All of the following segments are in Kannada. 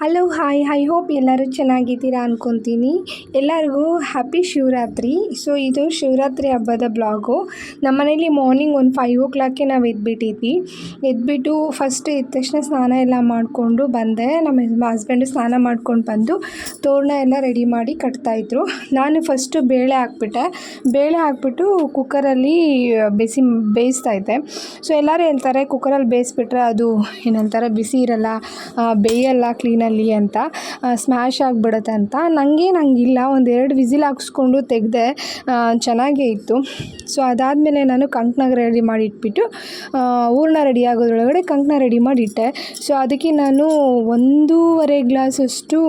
ಹಲೋ ಹಾಯ್ ಐ ಹೋಪ್ ಎಲ್ಲರೂ ಚೆನ್ನಾಗಿದ್ದೀರಾ ಅಂದ್ಕೊತೀನಿ ಎಲ್ಲರಿಗೂ ಹ್ಯಾಪಿ ಶಿವರಾತ್ರಿ. ಸೊ ಇದು ಶಿವರಾತ್ರಿ ಹಬ್ಬದ ಬ್ಲಾಗು ನಮ್ಮನೇಲಿ ಮಾರ್ನಿಂಗ್ ಒಂದು ಫೈವ್ ಓ ಕ್ಲಾಕ್ಗೆ ನಾವು ಎದ್ಬಿಟ್ಟಿದ್ವಿ. ಎದ್ಬಿಟ್ಟು ಫಸ್ಟ್ ಎದ್ದ ತಕ್ಷಣ ಸ್ನಾನ ಎಲ್ಲ ಮಾಡಿಕೊಂಡು ಬಂದೆ. ನಮ್ಮ ಹಸ್ಬೆಂಡು ಸ್ನಾನ ಮಾಡ್ಕೊಂಡು ಬಂದು ತೋರಣ ಎಲ್ಲ ರೆಡಿ ಮಾಡಿ ಕಟ್ತಾಯಿದ್ರು ನಾನು ಫಸ್ಟು ಬೇಳೆ ಹಾಕ್ಬಿಟ್ಟೆ. ಬೇಳೆ ಹಾಕ್ಬಿಟ್ಟು ಕುಕ್ಕರಲ್ಲಿ ಬಿಸಿ, ಬೇಯಿಸ್ತಾ ಇದ್ದೆ. ಸೊ ಎಲ್ಲರೂ ಹೇಳ್ತಾರೆ ಕುಕ್ಕರಲ್ಲಿ ಬೇಯಿಸ್ಬಿಟ್ರೆ ಅದು ಏನಂತಾರೆ, ಬಿಸಿ ಇರಲ್ಲ ಬೇಯಲ್ಲ ಕ್ಲೀನಲ್ಲಿ ಅಂತ ಸ್ಮ್ಯಾಶ್ ಆಗಿಬಿಡುತ್ತೆ ಅಂತ. ನನಗೆ ನಂಗಿಲ್ಲ ಒಂದು ಎರಡು ವಿಸಿಲ್ ಹಾಕ್ಸ್ಕೊಂಡು ತೆಗೆದೆ ಚೆನ್ನಾಗೇ ಇತ್ತು. ಸೊ ಅದಾದಮೇಲೆ ನಾನು ಕಂಕನಾಗ ರೆಡಿ ಮಾಡಿ ಇಟ್ಬಿಟ್ಟು ಹೂರ್ಣ ರೆಡಿ ಆಗೋದ್ರೊಳಗಡೆ ಕಂಕನ ರೆಡಿ ಮಾಡಿ ಇಟ್ಟೆ. ಸೊ ಅದಕ್ಕೆ ನಾನು ಒಂದೂವರೆ ಗ್ಲಾಸಷ್ಟು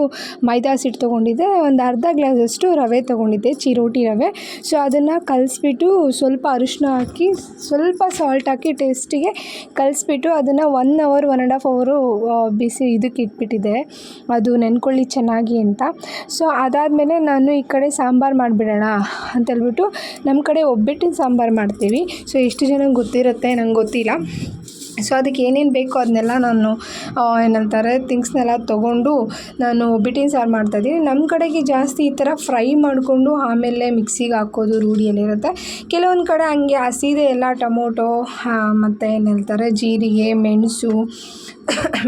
ಮೈದಾ ಹಿಟ್ಟು ತೊಗೊಂಡಿದ್ದೆ, ಒಂದು ಅರ್ಧ ಗ್ಲಾಸಷ್ಟು ರವೆ ತೊಗೊಂಡಿದ್ದೆ, ಚಿರೋಟಿ ರವೆ. ಸೊ ಅದನ್ನು ಕಲಸ್ಬಿಟ್ಟು ಸ್ವಲ್ಪ ಅರಿಶಿನ ಹಾಕಿ, ಸ್ವಲ್ಪ ಸಾಲ್ಟ್ ಹಾಕಿ ಟೇಸ್ಟಿಗೆ ಕಲಿಸ್ಬಿಟ್ಟು ಅದನ್ನು one hour one and half ಅವರು ಬಿಸಿ ಇದಕ್ಕೆ ಇಟ್ಬಿಟ್ಟಿದ್ದೆ. ಅದು ನೆನ್ಕೊಳ್ಳಿ ಚೆನ್ನಾಗಿ ಅಂತ. ಸೊ ಅದಾದಮೇಲೆ ನಾನು ಈ ಕಡೆ ಸಾಂಬಾರು ಮಾಡಿಬಿಡೋಣ ಅಂತೇಳ್ಬಿಟ್ಟು ನಮ್ಮ ಕಡೆ ಒಬ್ಬಿಟ್ಟಿನ ಸಾಂಬಾರು ಮಾಡ್ತೀವಿ. ಸೊ ಎಷ್ಟು ಜನಕ್ಕೆ ಗೊತ್ತಿರುತ್ತೆ? ನಂಗೆ ಗೊತ್ತಿಲ್ಲ. ಸೊ ಅದಕ್ಕೆ ಏನೇನು ಬೇಕೋ ಅದನ್ನೆಲ್ಲ ನಾನು ಏನಂತಾರೆ ಥಿಂಗ್ಸ್ನೆಲ್ಲ ತೊಗೊಂಡು ನಾನು ಒಬ್ಬಟ್ಟಿನ ಸಾರು ಮಾಡ್ತಾಯಿದ್ದೀನಿ ನಮ್ಮ ಕಡೆಗೆ ಜಾಸ್ತಿ ಈ ಥರ ಫ್ರೈ ಮಾಡಿಕೊಂಡು ಆಮೇಲೆ ಮಿಕ್ಸಿಗೆ ಹಾಕೋದು ರೂಢಿಯಲ್ಲಿರುತ್ತೆ ಕೆಲವೊಂದು ಕಡೆ ಹಂಗೆ ಹಸಿದೆ ಎಲ್ಲ ಟೊಮೊಟೊ ಮತ್ತು ಏನು ಹೇಳ್ತಾರೆ ಜೀರಿಗೆ, ಮೆಣಸು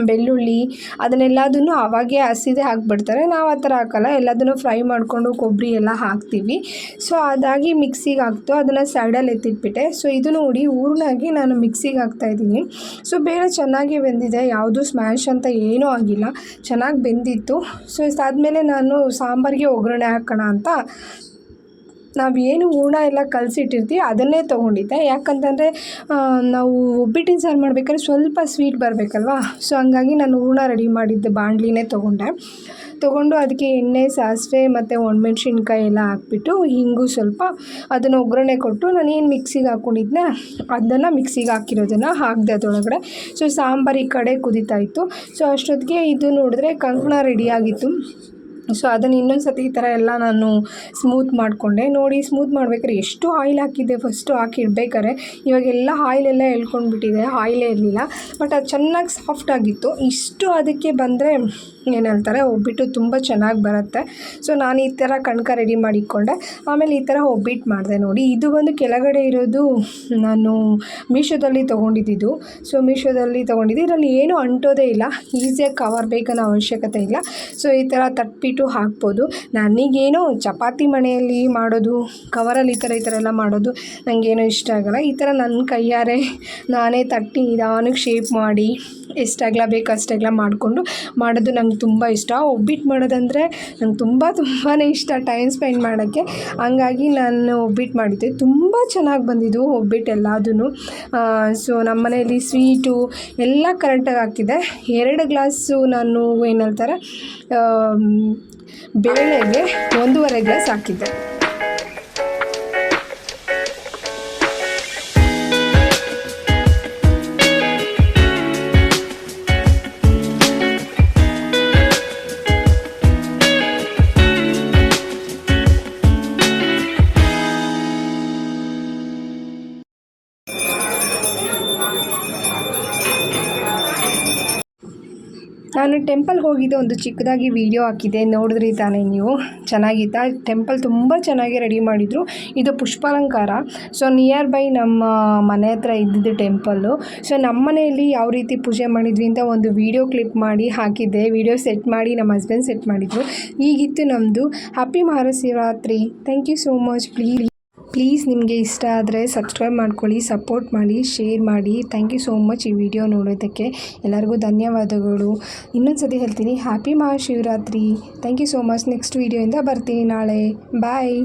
ಬೆಳ್ಳುಳ್ಳಿ ಅದನ್ನೆಲ್ಲದನ್ನು ಅವಾಗೇ ಹಸಿದೆ ಹಾಕ್ಬಿಡ್ತಾರೆ. ನಾವು ಆ ಥರ ಹಾಕಲ್ಲ. ಎಲ್ಲದನ್ನು ಫ್ರೈ ಮಾಡಿಕೊಂಡು ಕೊಬ್ಬರಿ ಎಲ್ಲ ಹಾಕ್ತೀವಿ. ಸೊ, ಅದಾಗಿ ಮಿಕ್ಸಿಗೆ ಹಾಕ್ತು. ಅದನ್ನು ಸೈಡಲ್ಲಿ ಎತ್ತಿಟ್ಬಿಟ್ಟೆ. ಸೊ ಇದು ನೋಡಿ ಹೂರ್ಣಾಗಿ ನಾನು ಮಿಕ್ಸಿಗೆ ಹಾಕ್ತಾಯಿದ್ದೀನಿ ಸೊ, ಬೇಳೆ ಚೆನ್ನಾಗಿ ಬೆಂದಿದೆ. ಯಾವುದು ಸ್ಮ್ಯಾಶ್ ಅಂತ ಏನೂ ಆಗಿಲ್ಲ. ಚೆನ್ನಾಗಿ ಬೆಂದಿತ್ತು. ಸೊ, ಇದಾದಮೇಲೆ ನಾನು ಸಾಂಬಾರಿಗೆ ಒಗ್ಗರಣೆ ಹಾಕೋಣ ಅಂತ ನಾವು ಏನು ಹೂರ್ಣ ಎಲ್ಲ ಕಲಸಿಟ್ಟಿರ್ತೀವಿ, ಅದನ್ನೇ ತೊಗೊಂಡಿದ್ದೆ. ಯಾಕಂತಂದರೆ ನಾವು ಒಬ್ಬಿಟ್ಟಿನ ಸಾರು ಮಾಡಬೇಕಾದ್ರೆ ಸ್ವಲ್ಪ ಸ್ವೀಟ್ ಬರಬೇಕಲ್ವಾ? ಸೊ ಹಂಗಾಗಿ ನಾನು ಹೂರ್ಣ ರೆಡಿ ಮಾಡಿದ್ದೆ ಬಾಣಲಿನೇ ತೊಗೊಂಡೆ. ತೊಗೊಂಡು ಅದಕ್ಕೆ ಎಣ್ಣೆ, ಸಾಸಿವೆ ಮತ್ತು ಒಣಮೆಣ್ಸಿನ್ಕಾಯಿ ಎಲ್ಲ ಹಾಕ್ಬಿಟ್ಟು ಹಿಂಗು ಸ್ವಲ್ಪ ಅದನ್ನು ಒಗ್ಗರಣೆ ಕೊಟ್ಟು ನಾನು ಏನು ಮಿಕ್ಸಿಗೆ ಹಾಕ್ಕೊಂಡಿದ್ದೆ ಅದನ್ನು ಮಿಕ್ಸಿಗೆ ಹಾಕಿರೋದನ್ನು ಹಾಕಿದೆ ಅದೊಳಗಡೆ ಸೊ ಸಾಂಬಾರು ಕಡೆ ಕುದೀತಾ ಇತ್ತು. ಸೊ ಅಷ್ಟೊತ್ತಿಗೆ ಇದು ನೋಡಿದ್ರೆ ಕಂಕಣ ರೆಡಿಯಾಗಿತ್ತು ಸೊ ಅದನ್ನು ಇನ್ನೊಂದು ಸತಿ ಈ ಥರ ಎಲ್ಲ ನಾನು ಸ್ಮೂತ್ ಮಾಡಿಕೊಂಡೆ. ನೋಡಿ ಸ್ಮೂತ್ ಮಾಡ್ಬೇಕಾದ್ರೆ ಎಷ್ಟು ಆಯಿಲ್ ಹಾಕಿದ್ದೆ ಫಸ್ಟು ಹಾಕಿ ಇಡ್ಬೇಕಾರೆ ಇವಾಗೆಲ್ಲ ಆಯಿಲೆಲ್ಲ ಎಳ್ಕೊಂಡ್ಬಿಟ್ಟಿದೆ. ಆಯಿಲೇ ಇರಲಿಲ್ಲ. ಬಟ್ ಅದು ಚೆನ್ನಾಗಿ ಸಾಫ್ಟ್ ಆಗಿತ್ತು. ಇಷ್ಟು ಅದಕ್ಕೆ ಬಂದರೆ ಏನು ಹೇಳ್ತಾರೆ ಒಬ್ಬಿಟ್ಟು ತುಂಬ ಚೆನ್ನಾಗಿ ಬರುತ್ತೆ. ಸೊ ನಾನು ಈ ಥರ ಕಣ್ಕ ರೆಡಿ ಮಾಡಿಕೊಂಡೆ ಆಮೇಲೆ ಈ ಥರ ಒಬ್ಬಿಟ್ಟು ಮಾಡಿದೆ ನೋಡಿ. ಇದು ಬಂದು ಕೆಳಗಡೆ ಇರೋದು ನಾನು ಮೀಶೋದಲ್ಲಿ ತೊಗೊಂಡಿದ್ದು. ಸೊ ಮೀಶೋದಲ್ಲಿ ತೊಗೊಂಡಿದ್ದು. ಇದರಲ್ಲಿ ಏನೂ ಅಂಟೋದೇ ಇಲ್ಲ. ಈಸಿಯಾಗಿ ಕವರ್ ಬೇಕನ್ನೋ ಅವಶ್ಯಕತೆ ಇಲ್ಲ. ಸೊ ಈ ಥರ ತಟ್ಬಿಟ್ಟು ಹಾಕ್ಬೋದು. ನನಗೇನು ಚಪಾತಿ ಮನೆಯಲ್ಲಿ ಮಾಡೋದು, ಕವರಲ್ಲಿ ಈ ಥರ ಈ ಥರ ಎಲ್ಲ ಮಾಡೋದು ನನಗೇನೋ ಇಷ್ಟ ಆಗಲ್ಲ. ಈ ಥರ ನನ್ನ ಕೈಯಾರೆ ನಾನೇ ತಟ್ಟಿ ನಿಧಾನಕ್ಕೆ ಶೇಪ್ ಮಾಡಿ, ಎಷ್ಟಾಗಲ ಬೇಕು ಅಷ್ಟಾಗಲ ಮಾಡಿಕೊಂಡು ಮಾಡೋದು ನಂಗೆ ತುಂಬ ಇಷ್ಟ. ಒಬ್ಬಿಟ್ಟು ಮಾಡೋದಂದರೆ ನಂಗೆ ತುಂಬ ತುಂಬಾ ಇಷ್ಟ ಟೈಮ್ ಸ್ಪೆಂಡ್ ಮಾಡೋಕ್ಕೆ. ಹಂಗಾಗಿ ನಾನು ಒಬ್ಬಿಟ್ಟು ಮಾಡಿದ್ದೆ. ತುಂಬ ಚೆನ್ನಾಗಿ ಬಂದಿದ್ದು ಒಬ್ಬಿಟ್ಟು ಎಲ್ಲದೂ ಸೊ ನಮ್ಮ ಮನೆಯಲ್ಲಿ ಸ್ವೀಟು ಎಲ್ಲ ಕರೆಕ್ಟಾಗಿ ಹಾಕಿದೆ ಎರಡು ಗ್ಲಾಸು ನಾನು ಏನು ಹೇಳ್ತಾರೆ ಬೇಳೆಗೆ ಒಂದೂವರೆ ಗ್ಲಾಸ್ ಹಾಕಿದ್ದೆ ನಾನು ಟೆಂಪಲ್ ಹೋಗಿದ್ದೆ, ಒಂದು ಚಿಕ್ಕದಾಗಿ ವಿಡಿಯೋ ಹಾಕಿದ್ದೆ, ನೋಡಿದ್ರಿ ತಾನೇ ನೀವು? ಚೆನ್ನಾಗಿತ್ತ? ಟೆಂಪಲ್ ತುಂಬ ಚೆನ್ನಾಗಿ ರೆಡಿ ಮಾಡಿದರು. ಇದು ಪುಷ್ಪಾಲಂಕಾರ. ಸೊ ನಿಯರ್ ಬೈ ನಮ್ಮ ಮನೆ ಹತ್ರ ಇದ್ದಿದ್ದು ಟೆಂಪಲ್ಲು ಸೊ ನಮ್ಮ ಮನೆಯಲ್ಲಿ ಯಾವ ರೀತಿ ಪೂಜೆ ಮಾಡಿದ್ವಿ ಅಂತ ಒಂದು ವಿಡಿಯೋ ಕ್ಲಿಪ್ ಮಾಡಿ ಹಾಕಿದ್ದೆ. ವಿಡಿಯೋ ಸೆಟ್ ಮಾಡಿ ನಮ್ಮ ಹಸ್ಬೆಂಡ್ ಸೆಟ್ ಮಾಡಿದರು. ಈಗಿತ್ತು ನಮ್ಮದು happy Mahashivratri thank you so much please please ನಿಮಗೆ ಇಷ್ಟ ಆದರೆ ಸಬ್ಸ್ಕ್ರೈಬ್ ಮಾಡ್ಕೊಳ್ಳಿ, ಸಪೋರ್ಟ್ ಮಾಡಿ, ಶೇರ್ ಮಾಡಿ. ಥ್ಯಾಂಕ್ ಯು ಸೋ ಮಚ್ ಈ ವಿಡಿಯೋ ನೋಡೋದಕ್ಕೆ. ಎಲ್ಲರಿಗೂ ಧನ್ಯವಾದಗಳು. ಇನ್ನೊಂದು ಸತಿ ಹೇಳ್ತೀನಿ happy Mahashivratri thank you so much next ವೀಡಿಯೋಯಿಂದ ಬರ್ತೀನಿ ನಾಳೆ. ಬಾಯ್